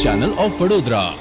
Channel of Vadodara.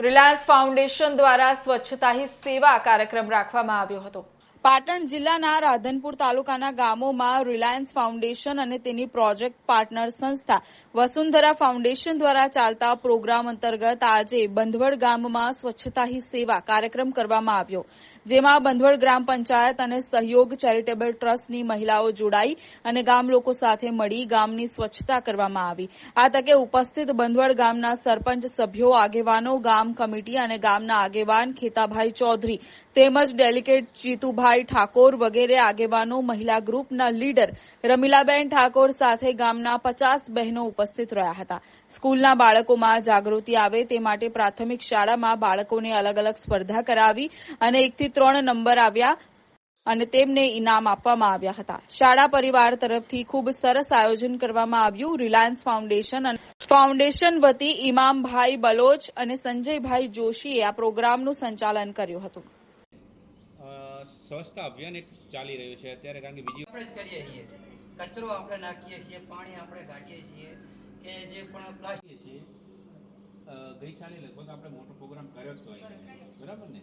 Reliance foundation દ્વારા સ્વચ્છતા હી સેવા કાર્યક્રમ રાખવામાં આવ્યો હતો. પાટણ જિલ્લાના રાધનપુર તાલુકાના ગામોમાં રિલાયન્સ ફાઉન્ડેશન અને તેની પ્રોજેક્ટ પાર્ટનર સંસ્થા વસુંધરા ફાઉન્ડેશન દ્વારા ચાલતા પ્રોગ્રામ અંતર્ગત આજે બંધવડ ગામમાં સ્વચ્છતા હી સેવા કાર્યક્રમ કરવામાં આવ્યો, જેમાં બંધવડ ગ્રામ પંચાયત અને સહયોગ ચેરિટેબલ ટ્રસ્ટની મહિલાઓ જોડાઈ અને ગામ લોકો સાથે મળી ગામની સ્વચ્છતા કરવામાં આવી. આ તકે ઉપસ્થિત બંધવડ ગામના સરપંચ સભ્યો, આગેવાનો, ગામ કમિટી અને ગામના આગેવાન ખેતાભાઈ ચૌધરી તેમજ ડેલિગેટ જીતુભાઈ ઠાકોર વગેરે આગેવાનો મહિલા ગ્રુપના લીડર રમીલાબેન ઠાકોર સાથે ગામના પચાસ બહેનો ઉપસ્થિત રહ્યા હતા. સ્કૂલના બાળકોમાં જાગૃતિ આવે તે માટે પ્રાથમિક શાળામાં બાળકોને અલગ અલગ સ્પર્ધા કરાવી અને એકથી ત્રણ નંબર આવ્યા અને તેમને ઇનામ આપવામાં આવ્યા હતા. શાળા પરિવાર તરફથી ખૂબ સરસ આયોજન કરવામાં આવ્યું. રિલાયન્સ ફાઉન્ડેશન ફાઉન્ડેશન વતી ઇમામભાઈ બલોચ અને સંજયભાઈ જોશીએ આ પ્રોગ્રામનું સંચાલન કર્યું હતું. સ્વચ્છતા અભિયાન એક ચાલી રહ્યું છે અત્યારે કારણ કે બીજી આપણે જ કરીએ છીએ. કચરો આપણે નાખીએ છીએ પાણી આપણે કાઢીએ છીએ કે જે પણ પ્લાસ્ટિક છીએ ગઈ સાલે લગભગ આપણે મોટો પ્રોગ્રામ કર્યો જ તો બરાબર ને?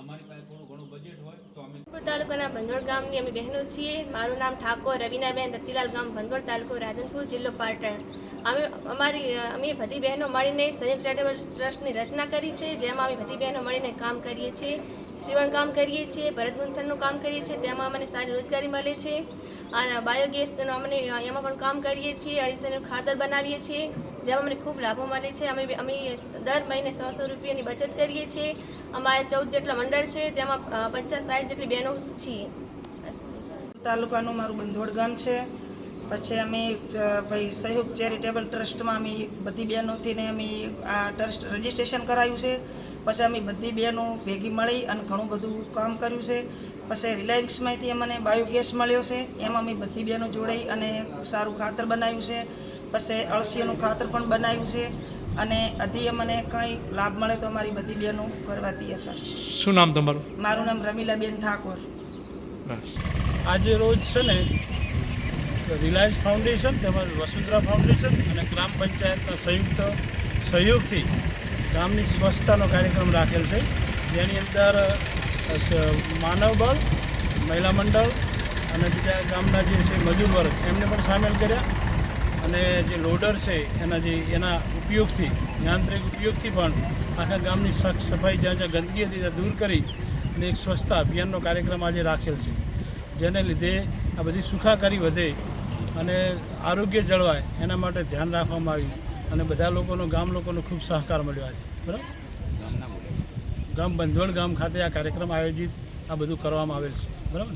અમારી પાસે થોડું ઘણું બજેટ હોય તો અમે તાલુકાના ભંડોળ ગામની અમે બહેનો છીએ. મારું નામ ઠાકોર રવિનાબેન રતિલાલ ગામ ભંદોડ તાલુકો રાધનપુર જિલ્લો પાટણ. અમે અમારી અમે બધી બહેનો મળીને સંયુક્ત ચેરિટેબલ ટ્રસ્ટની રચના કરી છે, જેમાં અમે બધી બહેનો મળીને કામ કરીએ છીએ સીવણ કામ કરીએ છીએ, ભરત ગુંથણનું કામ કરીએ છીએ, તેમાં અમને સારી રોજગારી મળે છે, અને બાયોગેસનું અમને એમાં પણ કામ કરીએ છીએ અડીસેનું ખાતર બનાવીએ છીએ, જેમાં અમને ખૂબ લાભો મળે છે, અમે અમે દર મહિને સો સો રૂપિયાની બચત કરીએ છીએ, અમારે ચૌદ જેટલા મંડળ છે, તેમાં પચાસ સાઠ જેટલી બહેનો છીએ. તાલુકાનું મારું બંધોડ ગામ છે. પછી અમે ભાઈ સહયોગ ચેરિટેબલ ટ્રસ્ટમાં અમે બધી બહેનોથીને અમે આ ટ્રસ્ટ રજિસ્ટ્રેશન કરાયું છે. પછી અમે બધી બહેનો ભેગી મળી અને ઘણું બધું કામ કર્યું છે. પછી રિલાયન્સમાંથી અમને બાયોગેસ મળ્યો છે. એમાં અમે બધી બહેનો જોડાઈ અને સારું ખાતર બનાવ્યું છે. પછી અળસીનું ખાતર પણ બનાવ્યું છે. અને હજી અમને કંઈ લાભ મળે તો અમારી બધી બહેનો કરવાથી અસર શું નામ તમારું? મારું નામ રમીલાબેન ઠાકોર. આજે રોજ છે ને રિલાયન્સ ફાઉન્ડેશન તેમજ વસુંધરા ફાઉન્ડેશન અને ગ્રામ પંચાયતના સંયુક્ત સહયોગથી ગામની સ્વચ્છતાનો કાર્યક્રમ રાખેલ છે. જેની અંદર માનવબળ માનવ બળ, મહિલા મંડળ અને બીજા ગામના જે છે મજૂર વર્ગ, એમને પણ સામેલ કર્યા. અને જે લોડર છે, એના જે, એના ઉપયોગથી, યાંત્રિક ઉપયોગથી પણ આખા ગામની સફાઈ જ્યાં જ્યાં ગંદકી હતી ત્યાં દૂર કરી અને એક સ્વચ્છતા અભિયાનનો કાર્યક્રમ આજે રાખેલ છે. જેને લીધે આ બધી સુખાકારી વધે અને આરોગ્ય જળવાય, એના માટે ધ્યાન રાખવામાં આવ્યું અને બધા લોકોનો, ગામ લોકોનો ખૂબ સહકાર મળ્યો આજે. બરાબર? ગામ બંધવડ ગામ ખાતે આ કાર્યક્રમ આયોજિત, આ બધું કરવામાં આવેલ છે. બરાબર?